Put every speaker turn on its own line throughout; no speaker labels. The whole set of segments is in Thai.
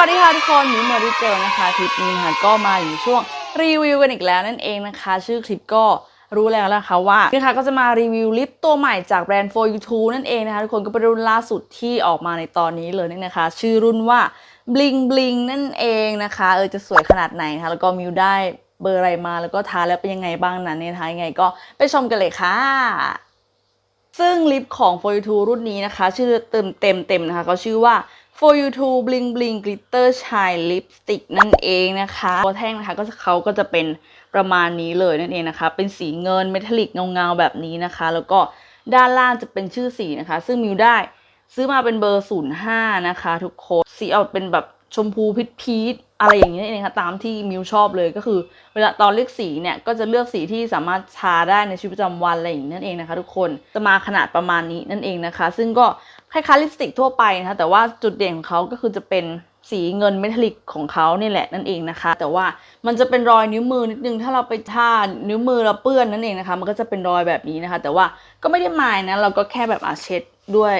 วัสดีค่ะทุกคนมิวเมอริเจลนะคะคลิปนี้นะคะก็มาอยู่ช่วงรีวิวกันอีกแล้วนั่นเองนะคะ ชื่อคลิปก็รู้แล้วนะคะว่านะคะก็จะมารีวิวลิปตัวใหม่จากแบรนด์ for you t o นั่นเองนะคะทุกคนก็เป็นรุ่นล่าสุดที่ออกมาในตอนนี้เลยนี่นะคะ ชื่อรุ่นว่า bling bling นั่นเองนะคะเออจะสวยขนาดไหนนะคะแล้วก็มิวได้เบอร์อะไรมาแล้วก็ทาแล้วเป็นยังไงบ้างนั้นเนี่ยนะคะยังไงก็ไปชมกันเลยค่ะซึ่งลิปของ For You 2รุ่นนี้นะคะ ชื่อเต็มเต็มเต็มนะคะเขาชื่อว่า For You 2 Bling Bling Glitter Shine Lipstick นั่นเองนะคะตัวแท่งนะคะก็เขาก็จะเป็นประมาณนี้เลยนั่นเองนะคะ เป็นสีเงินเมทัลลิกเงาๆแบบนี้นะคะ แล้วก็ด้านล่างจะเป็นชื่อสีนะคะ ซึ่งมิวได้ซื้อมาเป็นเบอร์ 05 นะคะ ทุกคนสีออกเป็นแบบชมพูพีชพีชอะไรอย่างนี้นั่นเองค่ะตามที่มิวชอบเลยก็คือ เวลาตอนเลือกสีเนี่ยก็จะเลือกสีที่สามารถทาได้ในชีวิตประจำวันอะไรอย่างนี้นั่นเองนะคะ ทุกคนจะมาขนาดประมาณนี้นั่นเองนะคะ ซึ่งก็ คล้ายๆลิปสติกทั่วไปนะคะแต่ว่าจุดเด่นของเขาก็คือจะเป็นสีเงินเมทัลลิกของเขาเนี่ยแหละนั่นเองนะคะ แต่ว่ามันจะเป็นรอยนิ้วมือนิดนึงถ้าเราไปทานิ้วมือเราเปื้อนนั่นเองนะคะ มันก็จะเป็นรอยแบบนี้นะคะ แต่ว่าก็ไม่ได้หมายนะเราก็แค่แบบอาเช็ดด้วย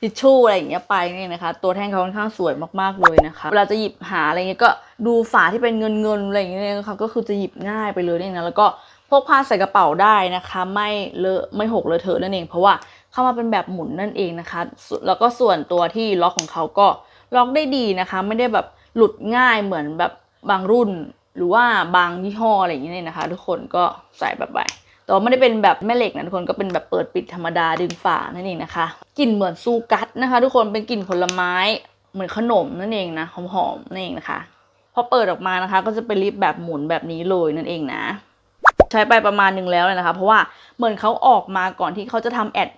ทิชชู่อะไรอย่างเงี้ยไปนี่นะคะ ตัวแท่งเขาค่อนข้างสวยมากๆเลยนะคะเวลาจะหยิบหาอะไรเงี้ยก็ดูฝาที่เป็นเงินเงินๆอะไรอย่างเงี้ยนะคะก็คือจะหยิบง่ายไปเลยนี่นะแล้วก็พกพาใส่กระเป๋าได้นะคะ ไม่เลอะไม่หกเลอะเทอะนั่นเอง เพราะว่า เข้ามาเป็นแบบหมุนนั่นเองนะคะ แล้วก็ส่วนตัวที่ล็อกของเขาก็ล็อกได้ดีนะคะ ไม่ได้แบบหลุดง่ายเหมือนแบบบางรุ่น หรือว่าบางยี่ห้ออะไรอย่างเงี้ยนะคะ ทุกคนก็ใส่แบบไปแต่ว่าไม่ได้เป็นแบบแม่เหล็กนะทุกคนก็เป็นแบบเปิดปิดธรรมดาดึงฝานั่นเองนะคะกลิ่นเหมือนซูกัสนะคะ ทุกคนเป็นกลิ่นผลไม้เหมือนขนมนั่นเองนะหอมๆนั่นเองนะคะพอเปิดออกมานะคะ ก็จะเป็นลิปแบบหมุนแบบนี้เลยนั่นเองนะ ใช้ไปประมาณหนึ่งแล้วเลยนะคะ เพราะว่าเหมือนเขาออกมาก่อนที่เขาจะทำแอด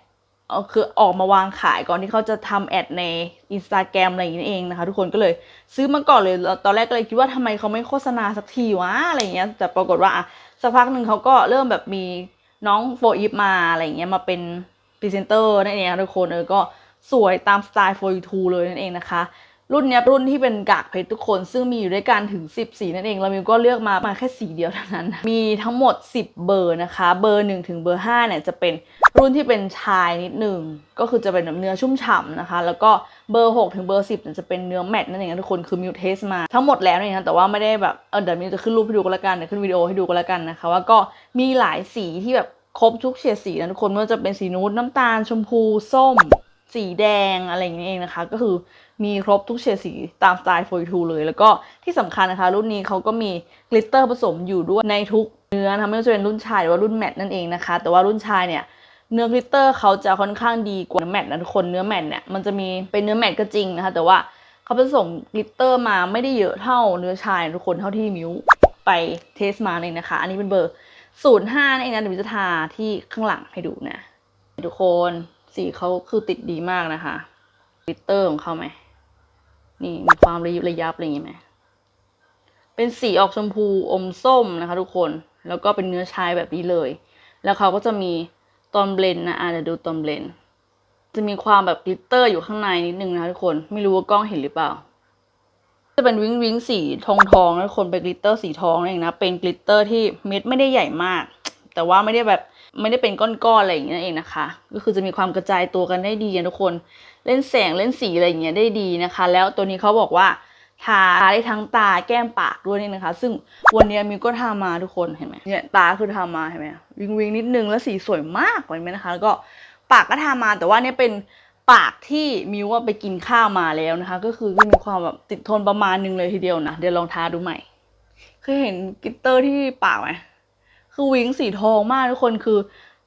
คือออกมาวางขายก่อนที่เขาจะทำแอดในอินสตาแกรมอะไรอย่างนี้เองนะคะ ทุกคนก็เลยซื้อมาก่อนเลย ตอนแรกก็เลยคิดว่าทำไมเขาไม่โฆษณาสักทีวะอะไรอย่างเงี้ยแต่ปรากฏว่าอะสักพักหนึ่งเขาก็เริ่มแบบมีน้องโฟอิฟมาอะไรอย่างเงี้ยมาเป็นพรีเซนเตอร์นั่นเองทุกคนเออก็สวยตามสไตล์โฟยูทูเลยนั่นเองนะคะ รุ่นเนี้ยรุ่นที่เป็นกากเพชรทุกคน ซึ่งมีอยู่ด้วยกันถึง 10 สีนั่นเองแล้วมิวก็เลือกมามาแค่สีเดียวเท่านั้น มีทั้งหมด 10 เบอร์นะคะ เบอร์ 1 ถึงเบอร์5เนี่ยจะเป็นรุ่นที่เป็นชายนิดหนึ่งก็คือจะเป็นเนื้อชุ่มฉ่ำนะคะ แล้วก็เบอร์ 6 ถึงเบอร์ 10เนี่ยจะเป็นเนื้อแมตต์นั่นเองทุกคนคือมิวเทสมาทั้งหมดแล้วเนี่ยนะแต่ว่าไม่ได้แบบเออเดี๋ยวมิวจะขึ้นรูปให้ดูก็แล้วกันเดี๋ยวขึ้นวิดีโอให้ดูก็แล้วกันนะคะว่าก็มีหลายสีที่แบบครบทุกเฉดสีนะทุกคนไม่ว่าจะเป็นสีนูดน้ำตาลชมพูส้ม สีแดงอะไรอย่างนี้เองนะคะ ก็คือ มีครบทุกเฉดสีตามสไตล์โฟยูทูเลย แล้วก็ที่สำคัญนะคะ รุ่นนี้เขาก็มีกลิตเตอร์ผสมอยู่ด้วยในทุกเนื้อนะคะไม่ว่าจะเป็นรุ่นชายหรือว่ารุ่นแมตต์นั่นเองนะคะ แต่ว่ารุ่นชายเนี่ยเนื้อกลิตเตอร์เขาจะค่อนข้างดีกว่าเนื้อแมตต์นะทุกคนเนื้อแมตต์เนี่ยมันจะมีเป็นเนื้อแมตต์ก็จริงนะคะ แต่ว่าเขาผสมกลิตเตอร์มาไม่ได้เยอะเท่าเนื้อชายทุกคนเท่าที่มิวไปเทสมาเลยนะคะ อันนี้เป็นเบอร์ศูนย์ห้านั่เองนะเดี๋ยวมิวจะทาที่ข้างหลังให้ดูนะทุกคนสีเขาคือติดดีมากนะคะกลิตเตอร์ของเขาไหม นี่มีความระยิบระยับอะไรอย่างงี้ไหมเป็นสีออกชมพูอมส้มนะคะ ทุกคน แล้วก็เป็นเนื้อชายแบบนี้เลย แล้วเขาก็จะมีตอนเบลนนะอะเดี๋ยวดูตอนเบลน จะมีความแบบกลิตเตอร์อยู่ข้างในนิดนึงนะคะทุกคน ไม่รู้ว่ากล้องเห็นหรือเปล่า จะเป็นวิงวิงสีทองทองนะทุกคนเป็นกลิตเตอร์สีทองนั่นเองนะ เป็นกลิตเตอร์ที่เม็ดไม่ได้ใหญ่มาก แต่ว่าไม่ได้แบบ ไม่ได้เป็นก้อนๆอะไรอย่างเงี้ยเองนะคะ ก็คือจะมีความกระจายตัวกันได้ดีนะทุกคนเล่นแสงเล่นสีอะไรอย่างเงี้ยได้ดีนะคะ แล้วตัวนี้เขาบอกว่าทาได้ทั้งตาแก้มปากด้วยนี่นะคะ ซึ่งวันนี้มิวก็ทามาทุกคนเห็นไหมเนี่ยตาคือทามาเห็นไหมวิงวิงนิดนึงแล้วสีสวยมากเห็นไหมนะคะแล้วก็ปากก็ทามาแต่ว่าเนี่ยเป็นปากที่มิวว่าไปกินข้าวมาแล้วนะคะ ก็คือมีความแบบติดทนประมาณนึงเลยทีเดียวนะเดี๋ยวลองทาดูใหม่เคยเห็นกิตเตอร์ที่ปากไหม คือวิงสีทองมากทุกคนคือ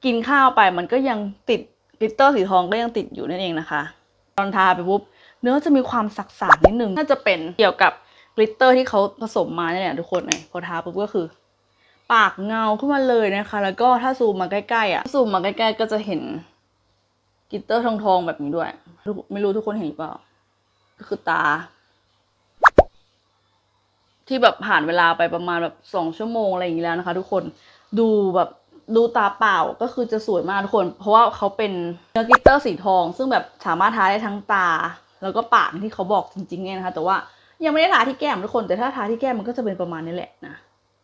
กินข้าวไปมันก็ยังติดกลิตเตอร์สีทองก็ยังติดอยู่นั่นเองนะคะ ตอนทาไปปุ๊บเนื้อจะมีความสักๆนิดนึงน่าจะเป็นเกี่ยวกับกลิตเตอร์ที่เขาผสมมาเนี่ยแหละทุกคนเนี่ยพอทาปุ๊บก็คือ ปากเงาขึ้นมาเลยนะคะ แล้วก็ถ้าซูมมาใกล้ๆอะซูมมาใกล้ๆก็จะเห็นกลิตเตอร์ทองๆแบบนี้ด้วย ไม่รู้ทุกคนเห็นหรือเปล่า ก็คือตา ที่แบบผ่านเวลาไปประมาณแบบสองชั่วโมงอะไรอย่างนี้แล้วนะคะ ทุกคน ดูแบบดูตาเปล่าก็คือจะสวยมากทุกคน เพราะว่าเขาเป็นเนื้อกิตเตอร์สีทอง ซึ่งแบบสามารถทาได้ทั้งตา แล้วก็ปากที่เขาบอกจริงๆเนี่ยนะคะ แต่ว่ายังไม่ได้ทาที่แก้มทุกคนแต่ถ้าทาที่แก้มมันก็จะเป็นประมาณนี้แหละนะ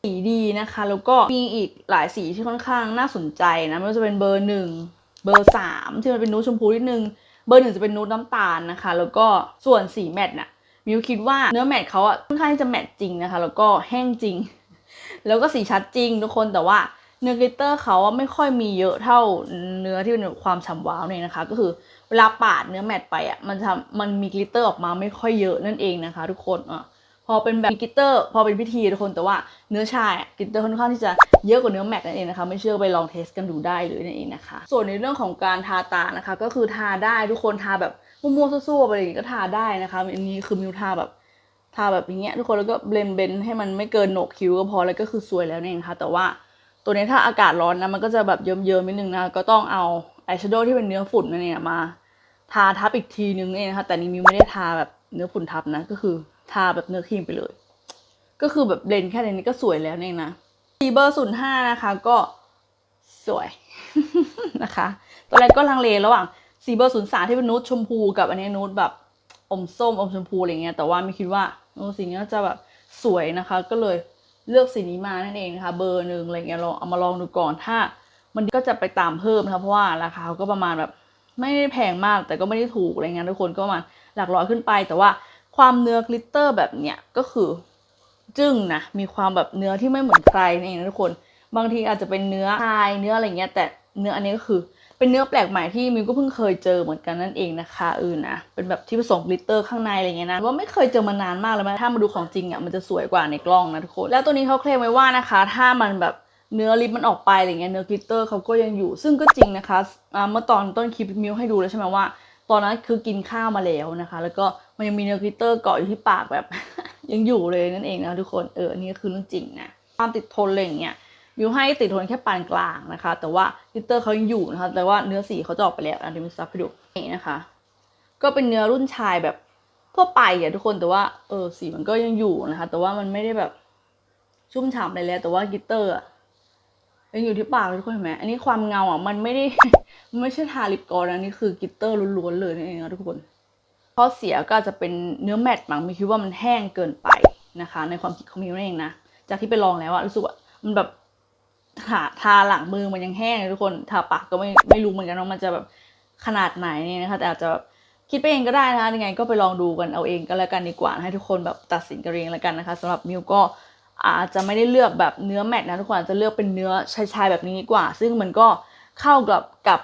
สีดีนะคะ แล้วก็มีอีกหลายสีที่ค่อนข้างน่าสนใจนะไม่ว่าจะเป็นเบอร์หนึ่งเบอร์สามที่มันเป็นนูดชมพูนิดนึงเบอร์หนึ่งจะเป็นนูดน้ำตาลนะคะ แล้วก็ส่วนสีแมตต์น่ะมิวคิดว่าเนื้อแมตต์เขาอะค่อนข้างจะแมตต์จริงนะคะ แล้วก็แห้งจริง แล้วก็สีชัดจริงทุกคนแต่ว่าเนื้อกลิตเตอร์เขาไม่ค่อยมีเยอะเท่าเนื้อที่เป็นความฉ่ำว้าวเนี่ยนะคะ ก็คือเวลาปาดเนื้อแมตต์ไปอะมันทำมันมีกลิตเตอร์ออกมาไม่ค่อยเยอะนั่นเองนะคะ ทุกคนอะพอเป็นแบบกลิตเตอร์ พอเป็นพิธีทุกคนแต่ว่าเนื้อชายกลิตเตอร์ค่อนข้างที่จะเยอะกว่าเนื้อแมตต์นั่นเองนะคะ ไม่เชื่อไปลองเทสกันดูได้เลยนั่นเองนะคะ ส่วนในเรื่องของการทาตานะคะ ก็คือทาได้ทุกคนทาแบบมั่วๆซั่วๆไปอะไรอย่างงี้ก็ทาได้นะคะอันนี้คือมิวทาแบบ ทาแบบอย่างเงี้ยทุกคนแล้วก็เบลนเบนให้มันไม่เกินโหนกคิ้วก็พอแล้วก็คือสวยแล้วนี่เองค่ะ แต่ว่าตัวนี้ถ้าอากาศร้อนนะมันก็จะแบบเยิ้มๆนิดนึงนะก็ต้องเอาอายแชโดว์ที่เป็นเนื้อฝุ่นนั่นเองมา ทาทับอีกทีนึงนี่นะคะแต่นี่มิวไม่ได้ทาแบบเนื้อฝุ่นทับนะ ก็คือทาแบบเนื้อครีมไปเลย ก็คือแบบเบลนแค่นี้ก็สวยแล้วนี่นะสีเบอร์ศูนย์ห้านะคะก็สวยนะคะตอนแรกก็ลังเลระหว่างสีเบอร์ศูนย์สามที่เป็นนูดชมพูกับอันนี้นูดแบบ อมส้มอมชมพูอะไรเงี้ยแต่ว่าไม่คิดว่าสีนี้จะแบบสวยนะคะ ก็เลยเลือกสีนี้มานั่นเองนะคะ เบอร์หนึ่งอะไรเงี้ยลองเอามาลองดูก่อนถ้า มันก็จะไปตามเพิ่มนะคะเพราะว่าราคาเขาก็ประมาณแบบไม่ได้แพงมากแต่ก็ไม่ได้ถูกอะไรเงี้ยทุกคนก็ประมาณหลักร้อยขึ้นไป แต่ว่าความเนื้อกลิตเตอร์แบบเนี้ยก็คือจึ้งนะมีความแบบเนื้อที่ไม่เหมือนใครนั่นเองนะทุกคน บางทีอาจจะเป็นเนื้อชายเนื้ออะไรเงี้ยแต่เนื้ออันนี้ก็คือ เป็นเนื้อแปลกใหม่ที่มิวก็เพิ่งเคยเจอเหมือนกันนั่นเองนะคะเออนนะเป็นแบบที่ผสมกลิตเตอร์ข้างในอะไรเงี้ยนะว่าไม่เคยเจอมานานมากแล้วนะถ้ามาดูของจริงอะมันจะสวยกว่าในกล้องนะทุกคนแล้วตัวนี้เขาเคลมไว้ว่านะคะ ถ้ามันแบบเนื้อลิปมันออกไปอะไรเงี้ยเนื้อกลิตเตอร์เขาก็ยังอยู่ ซึ่งก็จริงนะคะเมื่อตอนต้นคลิปมิวให้ดูแล้วใช่ไหมว่า ตอนนั้นคือกินข้าวมาแล้วนะคะ แล้วก็มันยังมีเนื้อกลิตเตอร์เกาะอยู่ที่ปากแบบ ยังอยู่เลยนั่นเองนะทุกคนเออนนี้ก็คือเรื่องจริงนะความติดทนอะไรอย่างเงี้ย มิวให้ติดทนแค่ปานกลางนะคะ แต่ว่ากลิตเตอร์เขายังอยู่นะคะ แต่ว่าเนื้อสีเขาจะออกไปแล้วอันนี้มิวซับให้ดูนี่นะคะ ก็เป็นเนื้อรุ่นชายแบบทั่วไปอะทุกคนแต่ว่าเออสีมันก็ยังอยู่นะคะ แต่ว่ามันไม่ได้แบบชุ่มฉ่ำอะไรแล้ว แต่ว่ากิตเตอร์อะยังอยู่ที่ปากทุกคนเห็นไหมอันนี้ความเงาอะมันไม่ได้มันไม่ใช่ทาลิปกลอสนะนี่คือกิตเตอร์ล้วนๆเลยนั่นเองนะทุกคนข้อเสียก็จะเป็นเนื้อแมตต์มั้งมิคิดว่ามันแห้งเกินไปนะคะ ในความคิดของมิวนั่นเองนะจากที่ไปลองแล้วอะรู้สึกว่ามันแบบ ทาทาหลังมือมันยังแห้งเลยทุกคนทาปากก็ไม่ไม่รู้เหมือนกันว่ามันจะแบบขนาดไหนเนี่ยนะคะ แต่อาจจะแบบคิดไปเองก็ได้นะคะยังไงก็ไปลองดูกันเอาเองก็แล้วกันดีกว่าให้ทุกคนแบบตัดสินกันเองแล้วกันนะคะสำหรับมิวก็อาจจะไม่ได้เลือกแบบเนื้อแมตต์นะทุกคนอาจจะเลือกเป็นเนื้อชายๆแบบนี้ดีกว่า ซึ่งมันก็เข้ากับกับ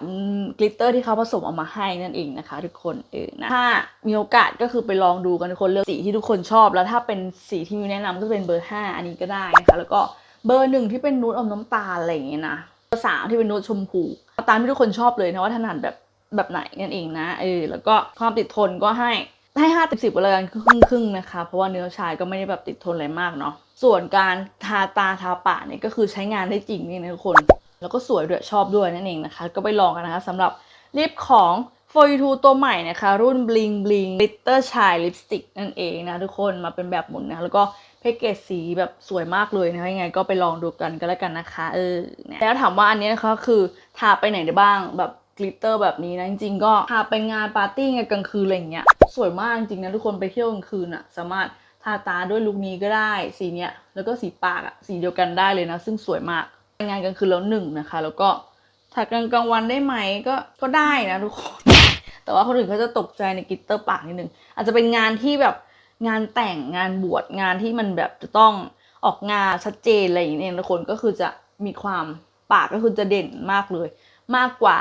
กลิตเตอร์ที่เขาผสมออกมาให้นั่นเองนะคะ ทุกคนเออนะถ้ามีโอกาสก็คือไปลองดูกันทุกคนเลือกสีที่ทุกคนชอบ แล้วถ้าเป็นสีที่มิวแนะนำก็เป็นเบอร์ห้าอันนี้ก็ได้นะคะแล้วก็ เบอร์หนึ่งที่เป็นนูดอมน้ำตาลอะไรอย่างเงี้ยนะเบอร์สามที่เป็นนูดชมพูตามที่ทุกคนชอบเลยนะว่าถนัดแบบแบบไหนนั่นเองนะเออแล้วก็ความติดทนก็ให้ให้ห้าติดสิบไปเลยกันครึ่งครึ่งๆนะคะ เพราะว่าเนื้อชายก็ไม่ได้แบบติดทนอะไรมากเนาะส่วนการทาตาทาปากเนี่ยก็คือใช้งานได้จริงนี่นะทุกคน แล้วก็สวยด้วยชอบด้วยนั่นเองนะคะ ก็ไปลองกันนะคะสำหรับลิปของ for you ตัวใหม่นะคะ รุ่น bling bling glitter shine lipstick นั่นเองนะทุกคนมาเป็นแบบหมุนนะแล้วก็ แพ็กเกจสีแบบสวยมากเลยนะคะยังไงก็ไปลองดูกันก็แล้วกันนะคะเออแล้วถามว่าอันนี้นะคะคือทาไปไหนได้บ้างแบบกลิตเตอร์แบบนี้นะจริงๆก็ทาไปงานปาร์ตี้งานกลางคืนอะไรเงี้ยสวยมากจริงนะทุกคนไปเที่ยวกลางคืนอะสามารถทาตาด้วยลุคนี้ก็ได้สีเนี้ยแล้วก็สีปากอะสีเดียวกันได้เลยนะ ซึ่งสวยมากงานกลางคืนแล้วหนึ่งนะคะ แล้วก็ถักกลางกลางวันได้ไหมก็ก็ได้นะทุกคน แต่ว่าคนอื่นเขาจะตกใจในกลิตเตอร์ปากนิดนึงอาจจะเป็นงานที่แบบ งานแต่งงานบวชงานที่มันแบบจะต้องออกงานชัดเจนอะไรอย่างเงี้ยทุกคนก็คือจะมีความปากก็คือจะเด่นมากเลย มากกว่า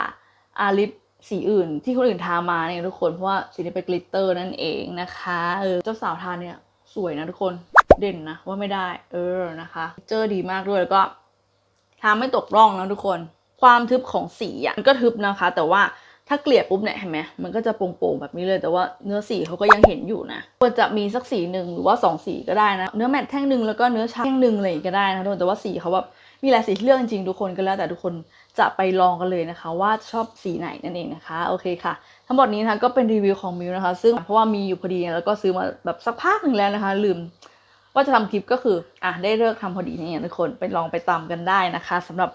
อาลิปสีอื่นที่คนอื่นทามาเนี่ยทุกคนเพราะว่าสีนี้เป็นกลิตเตอร์นั่นเองนะคะเออเจ้าสาวทาเนี่ยสวยนะทุกคนเด่นนะว่าไม่ได้ เออนะคะเจอดีมากด้วยแล้วก็ทาไม่ตกร่องนะทุกคน ความทึบของสีอะมันก็ทึบนะคะ แต่ว่า ถ้าเกลี่ยปุ๊บเนี่ยเห็นไหมมันก็จะโป่งๆแบบนี้เลยแต่ว่าเนื้อสีเขาก็ยังเห็นอยู่นะควรจะมีสักสีหนึ่งหรือว่าสองสีก็ได้นะ เนื้อแมตแท่งหนึ่งแล้วก็เนื้อชาแท่งหนึ่งอะไรก็ได้นะทุกคนแต่ว่าสีเขาแบบมีหลายสีเลือกจริงๆทุกคนก็แล้วแต่ทุกคนจะไปลองกันเลยนะคะ ว่าชอบสีไหนนั่นเองนะคะโอเคค่ะ ทั้งหมดนี้นะคะก็เป็นรีวิวของมิวนะคะ ซึ่งเพราะว่ามีอยู่พอดีแล้วก็ซื้อมาแบบสักพักหนึ่งแล้วนะคะ ลืมว่าจะทำคลิปก็คืออะได้เลิกทำพอดีนี่ทุกคนไปลองไปตามกันได้นะคะสำหรับ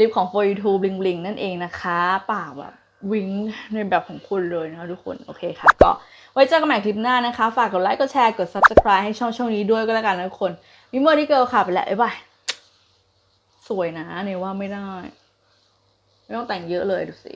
ลิปของ for you to bling bling นั่นเองนะคะปากแบบ วิงในแบบของคุณเลยนะคะทุกคนโอเคค่ะ ก็ไว้เจอกันใหม่คลิปหน้านะคะ ฝากกดไลค์กดแชร์กด subscribe ให้ช่องช่องนี้ด้วยก็แล้วกันนะทุกคนมิเมอร์ที่เกิลค่ะไปแล้วบ๊ายบายสวยนะเนี่ยว่าไม่ได้ ไม่ต้องแต่งเยอะเลยดูสิ